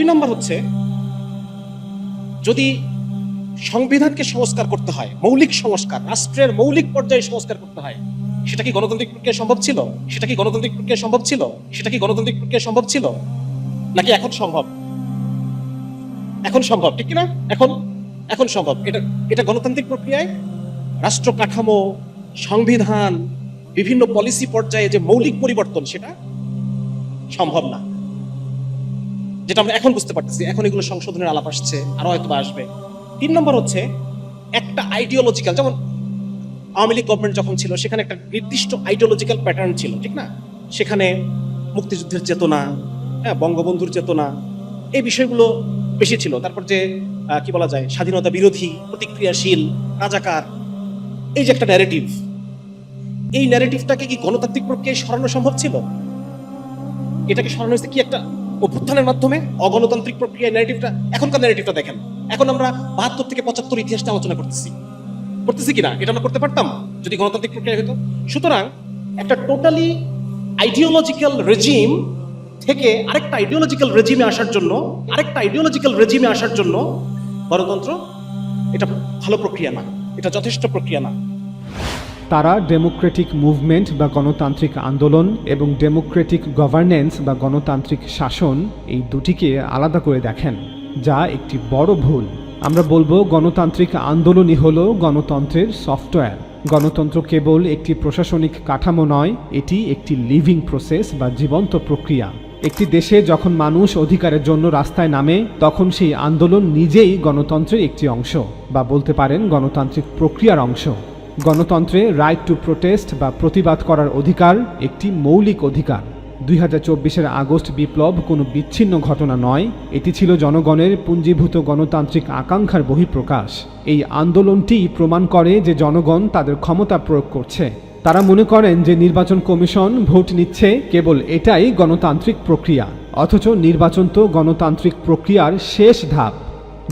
দুই নম্বর হচ্ছে, যদি সংবিধানকে সংস্কার করতে হয়, মৌলিক সংস্কার, রাষ্ট্রের মৌলিক পর্যায়ে সংস্কার করতে হয়, সেটা কি গণতান্ত্রিক প্রক্রিয়া সম্ভব ছিল? সেটা কি গণতান্ত্রিক প্রক্রিয়া সম্ভব ছিল? সেটা কি গণতান্ত্রিক প্রক্রিয়া সম্ভব ছিল? নাকি এখন সম্ভব? এখন সম্ভব, ঠিক না এখন এখন সম্ভব। এটা এটা গণতান্ত্রিক প্রক্রিয়ায় রাষ্ট্র কাঠামো, সংবিধান, বিভিন্ন পলিসি পর্যায়ে যে মৌলিক পরিবর্তন, সেটা সম্ভব না। যেটা আমরা এখন বুঝতে পারতেছি, এখন এগুলো সংশোধনের আলাপ আসছে, আরও হয়তো আসবে। তিন নম্বর হচ্ছে, একটা আইডিওলজিক্যাল যেমন আওয়ামী লীগ গভর্নমেন্ট যখন ছিল, সেখানে একটা নির্দিষ্ট আইডিওলজিক্যাল প্যাটার্ন ছিল, ঠিক না? সেখানে মুক্তিযুদ্ধের চেতনা হ্যাঁ বঙ্গবন্ধুর চেতনা, এই বিষয়গুলো বেশি ছিল। তারপর যে কি বলা যায়, স্বাধীনতা বিরোধী, প্রতিক্রিয়াশীল, রাজাকার, এই যে একটা ন্যারেটিভ এই ন্যারেটিভটাকে কি গণতান্ত্রিক প্রক্রিয়ায় সরানো সম্ভব ছিল? এটাকে সরানো হয়েছে কি একটা অভ্যুত্থানের মাধ্যমে অগণতান্ত্রিক প্রক্রিয়ায় ন্যারেটিভটা এখনকার ন্যারেটিভটা দেখেন। এখন আমরা বাহাত্তর থেকে পঁচাত্তর ইতিহাসটা আলোচনা করতেছি। করতেছি কিনা? এটা আমরা করতে পারতাম যদি গণতান্ত্রিক প্রক্রিয়া হতো। সুতরাং একটা টোটালি আইডিওলজিক্যাল রেজিম থেকে আরেকটা আইডিওলজিক্যাল রেজিমে আসার জন্য, আরেকটা আইডিওলজিক্যাল রেজিমে আসার জন্য গণতন্ত্র এটা ভালো প্রক্রিয়া না। এটা যথেষ্ট প্রক্রিয়া না। তারা ডেমোক্রেটিক মুভমেন্ট বা গণতান্ত্রিক আন্দোলন এবং ডেমোক্রেটিক গভর্নেন্স বা গণতান্ত্রিক শাসন এই দুটিকে আলাদা করে দেখেন, যা একটি বড় ভুল। আমরা বলব গণতান্ত্রিক আন্দোলনই হল গণতন্ত্রের সফটওয়্যার। গণতন্ত্র কেবল একটি প্রশাসনিক কাঠামো নয়, এটি একটি লিভিং প্রসেস বা জীবন্ত প্রক্রিয়া। একটি দেশে যখন মানুষ অধিকারের জন্য রাস্তায় নামে, তখন সেই আন্দোলন নিজেই গণতন্ত্রের একটি অংশ বা বলতে পারেন গণতান্ত্রিক প্রক্রিয়ার অংশ। গণতন্ত্রে রাইট টু প্রোটেস্ট বা প্রতিবাদ করার অধিকার একটি মৌলিক অধিকার। দুই হাজার চব্বিশের আগস্ট বিপ্লব কোনো বিচ্ছিন্ন ঘটনা নয়, এটি ছিল জনগণের পুঞ্জীভূত গণতান্ত্রিক আকাঙ্ক্ষার বহিঃপ্রকাশ। এই আন্দোলনটি প্রমাণ করে যে জনগণ তাদের ক্ষমতা প্রয়োগ করছে। তারা মনে করেন যে নির্বাচন কমিশন ভোট নিচ্ছে কেবল এটাই গণতান্ত্রিক প্রক্রিয়া, অথচ নির্বাচন তো গণতান্ত্রিক প্রক্রিয়ার শেষ ধাপ।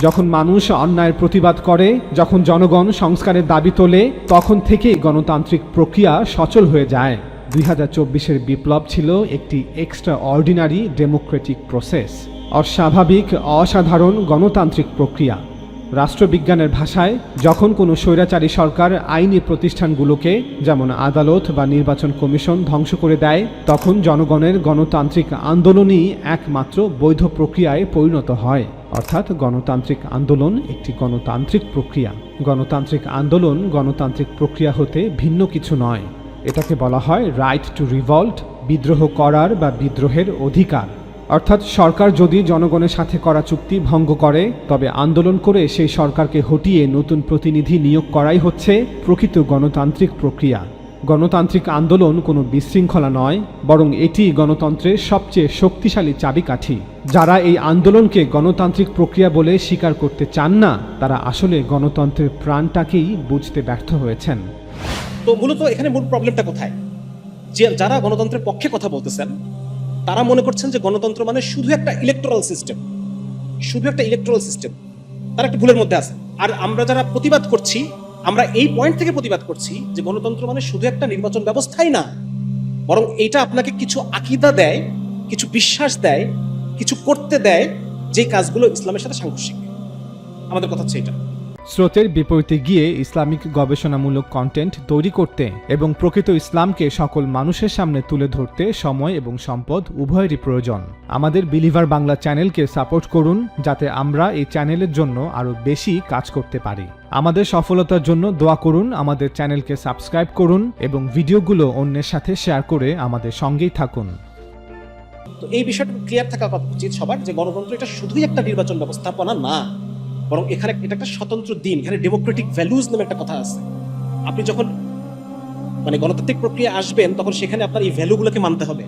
যখন মানুষ অন্যায়ের প্রতিবাদ করে, যখন জনগণ সংস্কারের দাবি তোলে, তখন থেকেই গণতান্ত্রিক প্রক্রিয়া সচল হয়ে যায়। দুই হাজার চব্বিশের বিপ্লব ছিল একটি এক্সট্রা অর্ডিনারি ডেমোক্রেটিক প্রসেস অস্বাভাবিক, অসাধারণ গণতান্ত্রিক প্রক্রিয়া। রাষ্ট্রবিজ্ঞানের ভাষায়, যখন কোনো স্বৈরাচারী সরকার আইনি প্রতিষ্ঠানগুলোকে, যেমন আদালত বা নির্বাচন কমিশন, ধ্বংস করে দেয়, তখন জনগণের গণতান্ত্রিক আন্দোলনই একমাত্র বৈধ প্রক্রিয়ায় পরিণত হয়। অর্থাৎ গণতান্ত্রিক আন্দোলন একটি গণতান্ত্রিক প্রক্রিয়া। গণতান্ত্রিক আন্দোলন গণতান্ত্রিক প্রক্রিয়া হতে ভিন্ন কিছু নয়। এটাকে বলা হয় রাইট টু রিভল্ট বিদ্রোহ করার বা বিদ্রোহের অধিকার। অর্থাৎ সরকার যদি জনগণের সাথে করা চুক্তি ভঙ্গ করে, তবে আন্দোলন করে সেই সরকারকে হটিয়ে নতুন প্রতিনিধি নিয়োগ করাই হচ্ছে প্রকৃত গণতান্ত্রিক প্রক্রিয়া। গণতান্ত্রিক আন্দোলন কোনো বিশৃঙ্খলা নয়, বরং এটি গণতন্ত্রের সবচেয়ে শক্তিশালী চাবিকাঠি। যারা এই আন্দোলনকে গণতান্ত্রিক প্রক্রিয়া বলে স্বীকার করতে চান না, তারা আসলে গণতন্ত্রের প্রাণটাকেই বুঝতে ব্যর্থ হয়েছেন। তো মূলত এখানে মূল প্রবলেমটা কোথায়? যে যারা গণতন্ত্রের পক্ষে কথা বলতেছেন তারা মনে করছেন যে গণতন্ত্র মানে শুধু একটা ইলেকট্রাল সিস্টেম শুধু একটা ইলেকট্রাল সিস্টেম তারা একটা ভুলের মধ্যে আছে আর আমরা যারা প্রতিবাদ করছি, আমরা এই পয়েন্ট থেকে প্রতিবাদ করছি যে গণতন্ত্র মানে শুধু একটা নির্বাচন ব্যবস্থাই না, বরং এটা আপনাকে কিছু আকিদা দেয়, কিছু বিশ্বাস দেয়, কিছু করতে দেয় যে কাজগুলো ইসলামের সাথে সাংঘর্ষিক। আমাদের কথা হচ্ছে এটা। স্রোতের বিপরীতে গিয়ে ইসলামিক গবেষণামূলক কন্টেন্ট তৈরি করতে এবং প্রকৃত ইসলামকে সকল মানুষের সামনে তুলে ধরতে সময় এবং সম্পদ উভয়েরই প্রয়োজন। আমাদের বিলিভার বাংলা চ্যানেলকে সাপোর্ট করুন যাতে আমরা এই চ্যানেলের জন্য আরও বেশি কাজ করতে পারি। আমাদের সফলতার জন্য দোয়া করুন, আমাদের চ্যানেলকে সাবস্ক্রাইব করুন এবং ভিডিওগুলো অন্যের সাথে শেয়ার করে আমাদের সঙ্গেই থাকুন। তো এই বিষয়টা ক্লিয়ার থাকা উচিত সবার? যে গণতন্ত্র এটা শুধুই একটা নির্বাচন ব্যবস্থাপনা না। বরং এখানে এটা একটা স্বতন্ত্র দিন, এখানে ডেমোক্রেটিক ভ্যালুজ নামে একটা কথা আছে। আপনি যখন মানে গণতান্ত্রিক প্রক্রিয়া আসবেন, তখন সেখানে আপনার এই ভ্যালুগুলোকে মানতে হবে।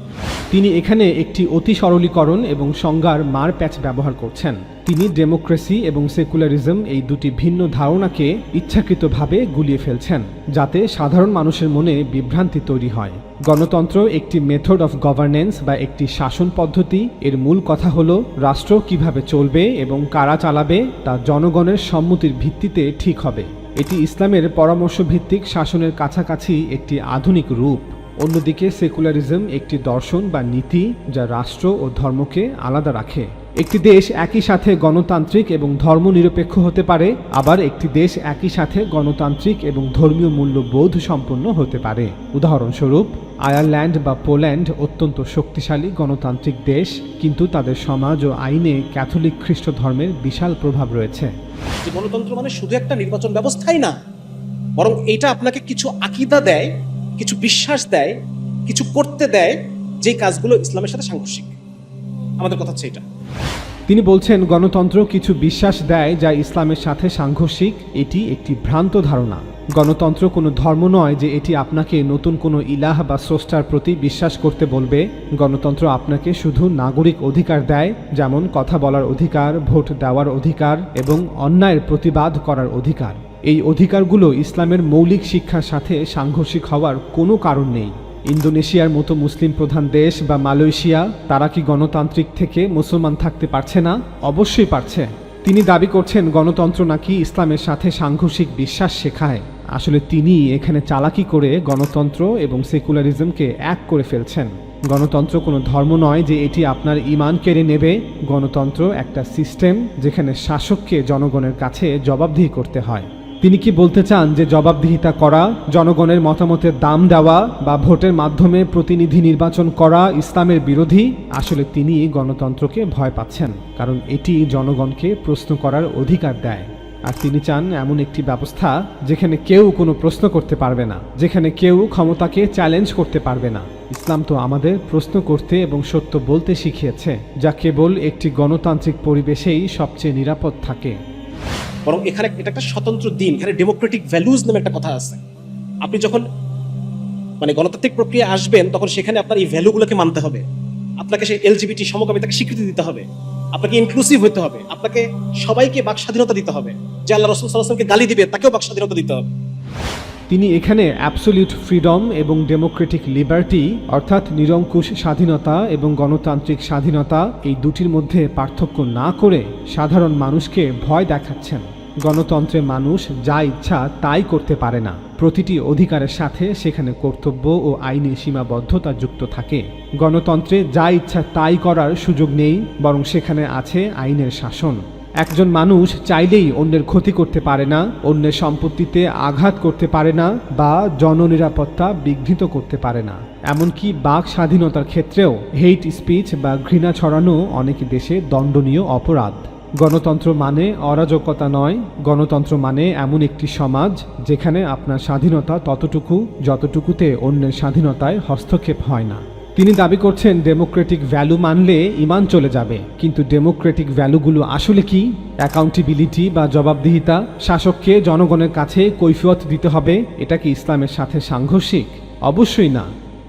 তিনি এখানে একটি অতি সরলীকরণ এবং সংজ্ঞার মার প্যাচ ব্যবহার করছেন। তিনি ডেমোক্রেসি এবং সেকুলারিজম এই দুটি ভিন্ন ধারণাকে ইচ্ছাকৃতভাবে গুলিয়ে ফেলছেন, যাতে সাধারণ মানুষের মনে বিভ্রান্তি তৈরি হয়। গণতন্ত্র একটি মেথড অফ গভর্নেন্স বা একটি শাসন পদ্ধতি। এর মূল কথা হলো, রাষ্ট্র কীভাবে চলবে এবং কারা চালাবে তা জনগণের সম্মতির ভিত্তিতে ঠিক হবে। এটি ইসলামের পরামর্শ ভিত্তিক শাসনের কাছাকাছি একটি আধুনিক রূপ। অন্যদিকে সেকুলারিজম একটি দর্শন বা নীতি যা রাষ্ট্র ও ধর্মকে আলাদা রাখে। একটি দেশ একই সাথে গণতান্ত্রিক এবং ধর্মনিরপেক্ষ হতে পারে, আবার একটি দেশ একই সাথে গণতান্ত্রিক এবং ধর্মীয় মূল্যবোধ সম্পন্ন হতে পারে। উদাহরণস্বরূপ, আয়ারল্যান্ড বা পোল্যান্ড অত্যন্ত শক্তিশালী গণতান্ত্রিক দেশ, কিন্তু তাদের সমাজ ও আইনে ক্যাথলিক খ্রিস্ট ধর্মের বিশাল প্রভাব রয়েছে। গণতন্ত্র মানে শুধু একটা নির্বাচন ব্যবস্থাই না, বরং এটা আপনাকে কিছু আকিদা দেয় কিছু বিশ্বাস দেয়, কিছু করতে দেয় যে কাজগুলো ইসলামের সাথে সাংঘর্ষিক। আমাদের কথা হচ্ছে এটা। তিনি বলছেন, গণতন্ত্র কিছু বিশ্বাস দেয় যা ইসলামের সাথে সাংঘর্ষিক, এটি একটি ভ্রান্ত ধারণা। গণতন্ত্র কোনো ধর্ম নয় যে এটি আপনাকে নতুন কোনো ইলাহ বা স্রষ্টার প্রতি বিশ্বাস করতে বলবে। গণতন্ত্র আপনাকে শুধু নাগরিক অধিকার দেয়, যেমন কথা বলার অধিকার, ভোট দেওয়ার অধিকার এবং অন্যায়ের প্রতিবাদ করার অধিকার। এই অধিকারগুলো ইসলামের মৌলিক শিক্ষার সাথে সাংঘর্ষিক হওয়ার কোনো কারণ নেই। ইন্দোনেশিয়ার মতো মুসলিম প্রধান দেশ বা মালয়েশিয়া, তারা কি গণতান্ত্রিক থেকে মুসলমান থাকতে পারছে না? অবশ্যই পারছে। তিনি দাবি করছেন গণতন্ত্র নাকি ইসলামের সাথে সাংঘর্ষিক বিশ্বাস শেখায়। আসলে তিনি এখানে চালাকি করে গণতন্ত্র এবং সেকুলারিজমকে এক করে ফেলছেন। গণতন্ত্র কোনো ধর্ম নয় যে এটি আপনার ইমান কেড়ে নেবে। গণতন্ত্র একটা সিস্টেম যেখানে শাসককে জনগণের কাছে জবাবদিহি করতে হয়। তিনি কি বলতে চান যে জবাবদিহিতা করা, জনগণের মতামতের দাম দেওয়া বা ভোটের মাধ্যমে প্রতিনিধি নির্বাচন করা ইসলামের বিরোধী? আসলে তিনি গণতন্ত্রকে ভয় পাচ্ছেন, কারণ এটি জনগণকে প্রশ্ন করার অধিকার দেয়। আর তিনি চান এমন একটি ব্যবস্থা যেখানে কেউ কোনো প্রশ্ন করতে পারবে না, যেখানে কেউ ক্ষমতাকে চ্যালেঞ্জ করতে পারবে না। ইসলাম তো আমাদের প্রশ্ন করতে এবং সত্য বলতে শিখিয়েছে, যা কেবল একটি গণতান্ত্রিক পরিবেশেই সবচেয়ে নিরাপদ থাকে। বরং এখানে এটা একটা স্বতন্ত্র দিন, এখানে ডেমোক্রেটিক ভ্যালুজ নামে একটা কথা আছে। আপনি যখন মানে গণতান্ত্রিক প্রক্রিয়া আসবেন, তখন সেখানে আপনার এই ভ্যালুগুলোকে মানতে হবে। আপনাকে সেই এলজিবিটি সমকামিতাকে স্বীকৃতি দিতে হবে। আপনাকে ইনক্লুসিভ হতে হবে। আপনাকে সবাইকে বাক স্বাধীনতা দিতে হবে। যে আল্লাহ রসুল সাল্লাহামকে গালি দিবে, তাকেও বাক স্বাধীনতা দিতে হবে। তিনি এখানে অ্যাবসলিউট ফ্রিডম এবং ডেমোক্রেটিক লিবার্টি অর্থাৎ নিরঙ্কুশ স্বাধীনতা এবং গণতান্ত্রিক স্বাধীনতা, এই দুটির মধ্যে পার্থক্য না করে সাধারণ মানুষকে ভয় দেখাচ্ছেন। গণতন্ত্রে মানুষ যা ইচ্ছা তাই করতে পারে না। প্রতিটি অধিকারের সাথে সেখানে কর্তব্য ও আইনি সীমাবদ্ধতা যুক্ত থাকে। গণতন্ত্রে যা ইচ্ছা তাই করার সুযোগ নেই, বরং সেখানে আছে আইনের শাসন। একজন মানুষ চাইলেই অন্যের ক্ষতি করতে পারে না, অন্যের সম্পত্তিতে আঘাত করতে পারে না বা জননিরাপত্তা বিঘ্নিত করতে পারে না। এমনকি বাক স্বাধীনতার ক্ষেত্রেও হেইট স্পিচ বা ঘৃণা ছড়ানো অনেক দেশে দণ্ডনীয় অপরাধ। গণতন্ত্র মানে অরাজকতা নয়, গণতন্ত্র মানে এমন একটি সমাজ যেখানে আপনার স্বাধীনতা ততটুকু, যতটুকুতে অন্যের স্বাধীনতায় হস্তক্ষেপ হয় না। তিনি দাবি করছেন ডেমোক্রেটিক ভ্যালু মানলে ইমান চলে যাবে। কিন্তু ডেমোক্রেটিক ভ্যালুগুলো আসলে কি? অ্যাকাউন্টেবিলিটি বা জবাবদিহিতা? শাসককে জনগণের কাছে কৈফিয়ত দিতে হবে? এটা কি ইসলামের সাথে সাংঘর্ষিক? অবশ্যই না।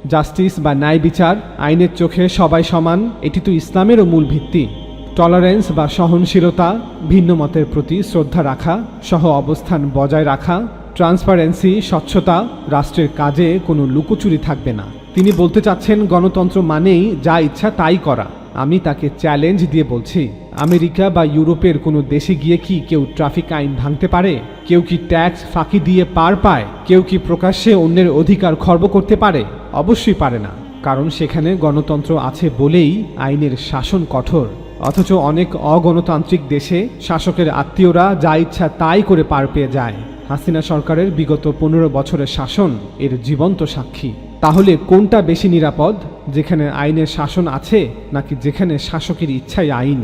জাস্টিস বা ন্যায় বিচার, আইনের চোখে সবাই সমান, এটি তো ইসলামেরও মূল ভিত্তি। টলারেন্স বা সহনশীলতা, ভিন্ন মতের প্রতি শ্রদ্ধা রাখা, সহ অবস্থান বজায় রাখা, ট্রান্সপারেন্সি, স্বচ্ছতা, রাষ্ট্রের কাজে কোনো লুকোচুরি থাকবে না। তিনি বলতে চাচ্ছেন, গণতন্ত্র মানেই যা ইচ্ছা তাই করা। আমি তাকে চ্যালেঞ্জ দিয়ে বলছি, আমেরিকা বা ইউরোপের কোনো দেশে গিয়ে কি কেউ ট্রাফিক আইন ভাঙতে পারে? কেউ কি ট্যাক্স ফাঁকি দিয়ে পার পায়? কেউ কি প্রকাশ্যে অন্যের অধিকার খর্ব করতে পারে? অবশ্যই পারে না, কারণ সেখানে গণতন্ত্র আছে বলেই আইনের শাসন কঠোর। অথচ অনেক অগণতান্ত্রিক দেশে শাসকের আত্মীয়রা যা ইচ্ছা তাই করে পার পেয়ে যায়। হাসিনা সরকারের বিগত পনেরো বছরের শাসন এর জীবন্ত সাক্ষী। তাহলে কোনটা বেশি নিরাপদ, যেখানে আইনের শাসন আছে, নাকি যেখানে শাসকের ইচ্ছাই আইন?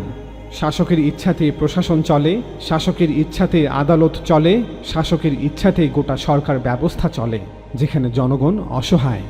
শাসকের ইচ্ছাতে প্রশাসন চলে, শাসকের ইচ্ছাতে আদালত চলে, শাসকের ইচ্ছাতে গোটা সরকার ব্যবস্থা চলে, যেখানে জনগণ অসহায়।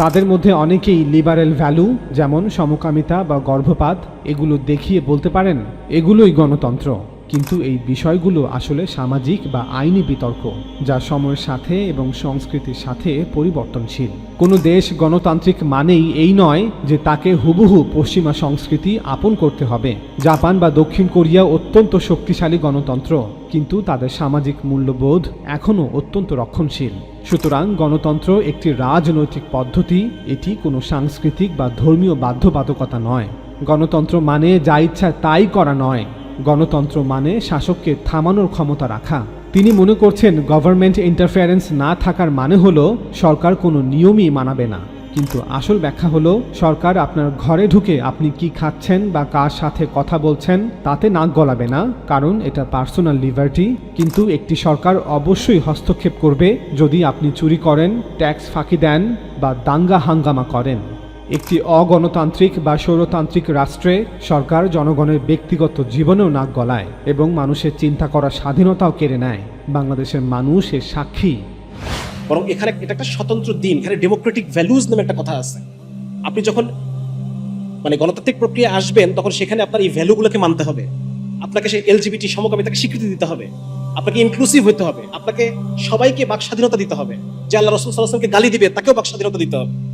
তাদের মধ্যে অনেকেই লিবারেল ভ্যালু যেমন সমকামিতা বা গর্ভপাত, এগুলো দেখিয়ে বলতে পারেন? এগুলোই গণতন্ত্র। কিন্তু এই বিষয়গুলো আসলে সামাজিক বা আইনি বিতর্ক, যা সময়ের সাথে এবং সংস্কৃতির সাথে পরিবর্তনশীল। কোনো দেশ গণতান্ত্রিক মানেই এই নয় যে তাকে হুবহু পশ্চিমা সংস্কৃতি আপন করতে হবে। জাপান বা দক্ষিণ কোরিয়া অত্যন্ত শক্তিশালী গণতন্ত্র, কিন্তু তাদের সামাজিক মূল্যবোধ এখনও অত্যন্ত রক্ষণশীল। সুতরাং গণতন্ত্র একটি রাজনৈতিক পদ্ধতি, এটি কোনো সাংস্কৃতিক বা ধর্মীয় বাধ্যবাধকতা নয়। গণতন্ত্র মানে যা ইচ্ছা তাই করা নয়। গণতন্ত্র মানে শাসককে থামানোর ক্ষমতা রাখা। তিনি মনে করছেন গভর্নমেন্ট ইন্টারফারেন্স না থাকার মানে হলো সরকার কোনো নিয়মই মানাবে না। কিন্তু আসল ব্যাখ্যা হলো, সরকার আপনার ঘরে ঢুকে আপনি কি খাচ্ছেন বা কার সাথে কথা বলছেন তাতে নাক গলাবে না, কারণ এটা পার্সোনাল লিবার্টি কিন্তু একটি সরকার অবশ্যই হস্তক্ষেপ করবে যদি আপনি চুরি করেন ট্যাক্স ফাঁকি দেন বা দাঙ্গা হাঙ্গামা করেন। একটি অগণতান্ত্রিক বা স্বৈরতান্ত্রিক রাষ্ট্রে সরকার জনগণের ব্যক্তিগত জীবনেও নাক গলায় এবং মানুষের চিন্তা করার স্বাধীনতাও কেড়ে নেয়। বাংলাদেশের মানুষ এর সাক্ষী। বরং এখানে এটা একটা স্বতন্ত্র দিন, এখানে ডেমোক্রেটিক ভ্যালুজ নামে একটা কথা আছে। আপনি যখন মানে গণতান্ত্রিক প্রক্রিয়া আসবেন, তখন সেখানে আপনার এই ভ্যালুগুলোকে মানতে হবে। আপনাকে সেই এলজিবিটি সমকামিতাকে স্বীকৃতি দিতে হবে। আপনাকে ইনক্লুসিভ হতে হবে। আপনাকে সবাইকে বাক স্বাধীনতা দিতে হবে। যে আল্লাহ রসুল সাল্লাহামকে গালি দিবে, তাকেও বাক স্বাধীনতা দিতে হবে।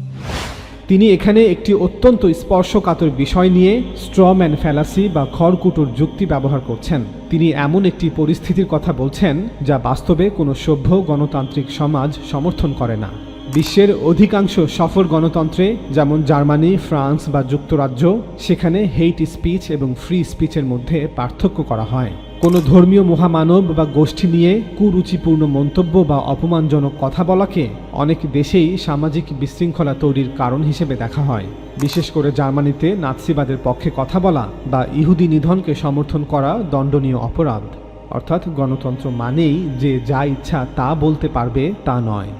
তিনি এখানে একটি অত্যন্ত স্পর্শকাতর বিষয় নিয়ে স্ট্রম্যান ফ্যালাসি বা খড়কুটোর যুক্তি ব্যবহার করছেন। তিনি এমন একটি পরিস্থিতির কথা বলছেন, যা বাস্তবে কোনো সভ্য গণতান্ত্রিক সমাজ সমর্থন করে না। বিশ্বের অধিকাংশ সফল গণতন্ত্রে, যেমন জার্মানি, ফ্রান্স বা যুক্তরাজ্য, সেখানে হেইট স্পিচ এবং ফ্রি স্পিচের মধ্যে পার্থক্য করা হয়। কোনো ধর্মীয় মহামানব বা গোষ্ঠী নিয়ে কুরুচিপূর্ণ মন্তব্য বা অপমানজনক কথা বলাকে অনেক দেশেই সামাজিক বিশৃঙ্খলা তৈরির কারণ হিসেবে দেখা হয়। বিশেষ করে জার্মানিতে নাৎসিবাদের পক্ষে কথা বলা বা ইহুদি নিধনকে সমর্থন করা দণ্ডনীয় অপরাধ। অর্থাৎ গণতন্ত্র মানেই যে যা ইচ্ছা তা বলতে পারবে তা নয়।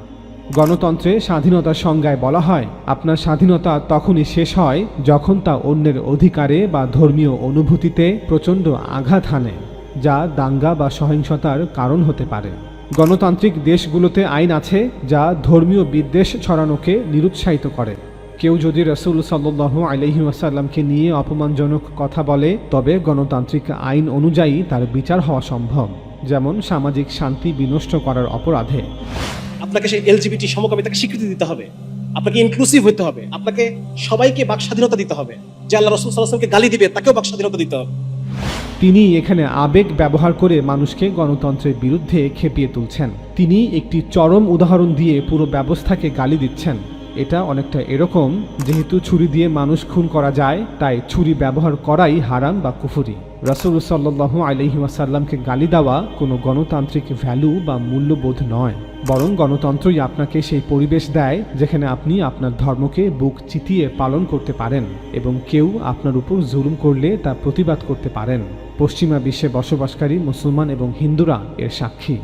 গণতন্ত্রে স্বাধীনতার সংজ্ঞায় বলা হয়, আপনার স্বাধীনতা তখনই শেষ হয় যখন তা অন্যের অধিকারে বা ধর্মীয় অনুভূতিতে প্রচণ্ড আঘাত হানে। যা দাঙ্গা বা সহিংসতার কারণ হতে পারে। গণতান্ত্রিক দেশগুলোতে আইন আছে যা ধর্মীয় বিদ্বেষ ছড়ানোকে নিরুৎসাহিত করে। কেউ যদি রসুল সাল্লাহ আলহি আসাল্লামকে নিয়ে অপমানজনক কথা বলে, তবে গণতান্ত্রিক আইন অনুযায়ী তার বিচার হওয়া সম্ভব, যেমন সামাজিক শান্তি বিনষ্ট করার অপরাধে। আপনাকে সেই এলজিবিটি সমকামিতাকে স্বীকৃতি দিতে হবে। আপনাকে ইনক্লুসিভ হতে হবে। আপনাকে সবাইকে বাক স্বাধীনতা দিতে হবে। যে আল্লাহ রসুল সাল্লাহামকে গালি দিবে, তাকেও বাক স্বাধীনতা দিতে হবে। তিনি এখানে আবেগ ব্যবহার করে মানুষকে গণতন্ত্রের বিরুদ্ধে খেপিয়ে তুলছেন। তিনি একটি চরম উদাহরণ দিয়ে পুরো ব্যবস্থাকে গালি দিচ্ছেন। এটা অনেকটা এরকম, যেহেতু ছুরি দিয়ে মানুষ খুন করা যায়, তাই ছুরি ব্যবহার করাই হারাম বা কুফুরি। রসুল সাল্লাহ আলহি ওয়াসাল্লামকে গালি দেওয়া কোনো গণতান্ত্রিক ভ্যালু বা মূল্যবোধ নয়। বরং গণতন্ত্রই আপনাকে সেই পরিবেশ দেয়, যেখানে আপনি আপনার ধর্মকে বুক চিতিয়ে পালন করতে পারেন এবং কেউ আপনার উপর জুলুম করলে তা প্রতিবাদ করতে পারেন। পশ্চিমা বিশ্বে বসবাসকারী মুসলমান এবং হিন্দুরা এর সাক্ষী।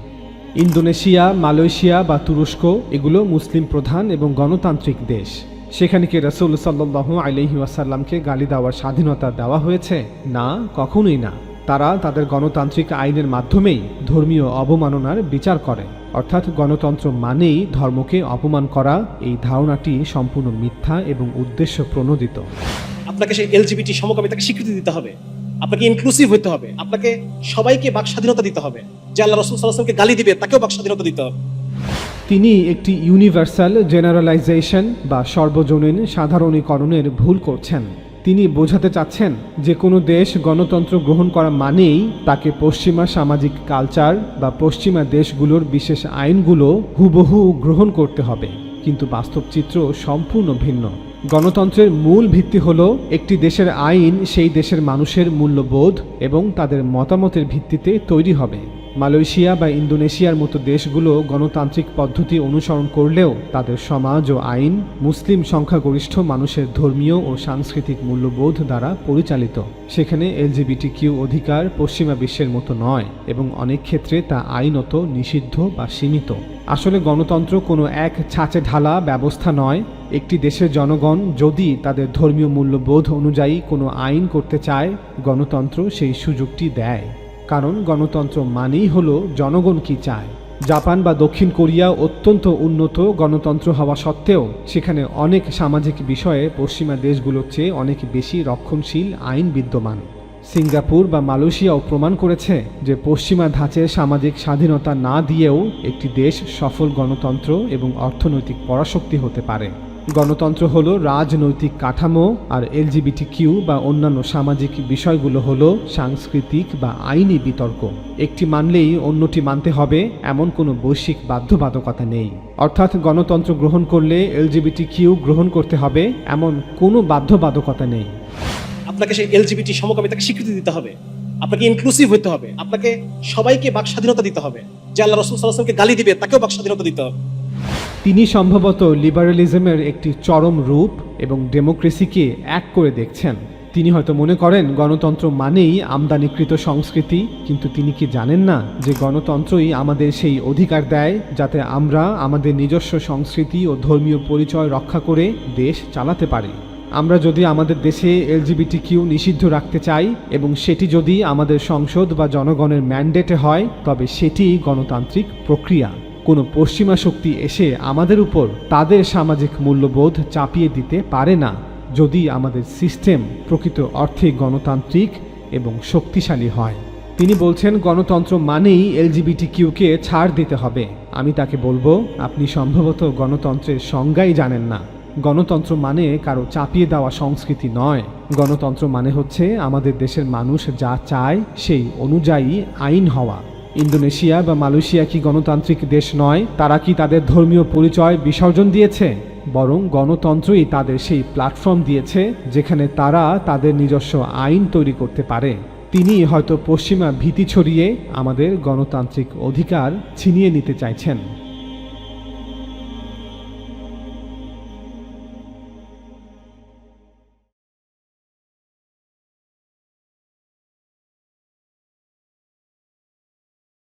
ইন্দোনেশিয়া, মালয়েশিয়া বা তুরস্ক, এগুলো মুসলিম প্রধান এবং গণতান্ত্রিক দেশ। সেখানে কি রসুল সাল্লাহ আলহি ওয়াসাল্লামকে গালি দেওয়ার স্বাধীনতা দেওয়া হয়েছে? না, কখনোই না। তারা তাদের গণতান্ত্রিক আইনের মাধ্যমেই ধর্মীয় অবমাননার বিচার করে। অর্থাৎ গণতন্ত্র মানেই ধর্মকে অপমান করা, এই ধারণাটি সম্পূর্ণ মিথ্যা এবং উদ্দেশ্য প্রণোদিত আপনাকে সেই এলজিবিটি সমকামিতাকে স্বীকৃতি দিতে হবে। আপনাকে ইনক্লুসিভ হতে হবে। আপনাকে সবাইকে বাক স্বাধীনতা দিতে হবে। যে আল্লাহ রসুল সাল্লাহামকে গালি দিবে, তাকেও বাক স্বাধীনতা দিতে হবে। তিনি একটি ইউনিভার্সাল জেনারেলাইজেশন বা সর্বজনীন সাধারণীকরণের ভুল করছেন। তিনি বোঝাতে চাচ্ছেন যে কোনো দেশ গণতন্ত্র গ্রহণ করা মানেই তাকে পশ্চিমা সামাজিক কালচার বা পশ্চিমা দেশগুলোর বিশেষ আইনগুলো হুবহু গ্রহণ করতে হবে। কিন্তু বাস্তব চিত্র সম্পূর্ণ ভিন্ন। গণতন্ত্রের মূল ভিত্তি হল একটি দেশের আইন, সেই দেশের মানুষের মূল্যবোধ এবং তাদের মতামতের ভিত্তিতে তৈরি হবে। মালয়েশিয়া বা ইন্দোনেশিয়ার মতো দেশগুলো গণতান্ত্রিক পদ্ধতি অনুসরণ করলেও তাদের সমাজ ও আইন মুসলিম সংখ্যাগরিষ্ঠ মানুষের ধর্মীয় ও সাংস্কৃতিক মূল্যবোধ দ্বারা পরিচালিত। সেখানে এলজিবিটি কিউ অধিকার পশ্চিমা বিশ্বের মতো নয় এবং অনেক ক্ষেত্রে তা আইনত, নিষিদ্ধ বা সীমিত। আসলে গণতন্ত্র কোনো এক ছাঁচে ঢালা ব্যবস্থা নয়। একটি দেশের জনগণ যদি তাদের ধর্মীয় মূল্যবোধ অনুযায়ী কোনো আইন করতে চায়, গণতন্ত্র সেই সুযোগটি দেয়। কারণ গণতন্ত্র মানেই হলো জনগণ কি চায়। জাপান বা দক্ষিণ কোরিয়া অত্যন্ত উন্নত গণতন্ত্র হওয়া সত্ত্বেও সেখানে অনেক সামাজিক বিষয়ে পশ্চিমা দেশগুলোর চেয়ে অনেক বেশি রক্ষণশীল আইন বিদ্যমান। সিঙ্গাপুর বা মালয়েশিয়াও প্রমাণ করেছে যে পশ্চিমা ধাঁচের সামাজিক স্বাধীনতা না দিয়েও একটি দেশ সফল গণতন্ত্র এবং অর্থনৈতিক পরাশক্তি হতে পারে। গণতন্ত্র হলো রাজনৈতিক কাঠামো আর এলজিবিটি কিউ বা অন্যান্য সামাজিক বিষয়গুলো হলো সাংস্কৃতিক বা আইনি বিতর্ক। একটি মানলেই অন্যটি মানতে হবে, এমন কোনো বৈশ্বিক বাধ্যবাধকতা নেই। অর্থাৎ গণতন্ত্র গ্রহণ করলে এলজিবিটি কিউ গ্রহণ করতে হবে, এমন কোনো বাধ্যবাধকতা নেই। আপনাকে সেই এলজিবিটি সমকামিতাকে স্বীকৃতি দিতে হবে। আপনাকে ইনক্লুসিভ হতে হবে। আপনাকে সবাইকে বাক স্বাধীনতা দিতে হবে। যে আল্লাহ রসুল সাল্লাহামকে গালি দিবে, তাকেও বাক স্বাধীনতা দিতে হবে। তিনি সম্ভবত লিবারেলিজমের একটি চরম রূপ এবং ডেমোক্রেসিকে এক করে দেখছেন। তিনি হয়তো মনে করেন গণতন্ত্র মানেই আমদানিকৃত সংস্কৃতি, কিন্তু তিনি কি জানেন না যে গণতন্ত্রই আমাদের সেই অধিকার দেয় যাতে আমরা আমাদের নিজস্ব সংস্কৃতি ও ধর্মীয় পরিচয় রক্ষা করে দেশ চালাতে পারি? আমরা যদি আমাদের দেশে এলজিবিটি কিউ নিষিদ্ধ রাখতে চাই এবং সেটি যদি আমাদের সংসদ বা জনগণের ম্যান্ডেটে হয়, তবে সেটি গণতান্ত্রিক প্রক্রিয়া। কোনো পশ্চিমা শক্তি এসে আমাদের উপর তাদের সামাজিক মূল্যবোধ চাপিয়ে দিতে পারে না, যদি আমাদের সিস্টেম প্রকৃত অর্থে গণতান্ত্রিক এবং শক্তিশালী হয়। তিনি বলছেন, গণতন্ত্র মানেই এলজিবিটি কিউকে ছাড় দিতে হবে। আমি তাকে বলব, আপনি সম্ভবত গণতন্ত্রের সংজ্ঞাই জানেন না। গণতন্ত্র মানে কারও চাপিয়ে দেওয়া সংস্কৃতি নয়। গণতন্ত্র মানে হচ্ছে আমাদের দেশের মানুষ যা চায় সেই অনুযায়ী আইন হওয়া। ইন্দোনেশিয়া বা মালয়েশিয়া কি গণতান্ত্রিক দেশ নয়? তারা কি তাদের ধর্মীয় পরিচয় বিসর্জন দিয়েছে? বরং গণতন্ত্রই তাদের সেই প্ল্যাটফর্ম দিয়েছে যেখানে তারা তাদের নিজস্ব আইন তৈরি করতে পারে। তিনি হয়তো পশ্চিমা ভীতি ছড়িয়ে আমাদের গণতান্ত্রিক অধিকার ছিনিয়ে নিতে চাইছেন।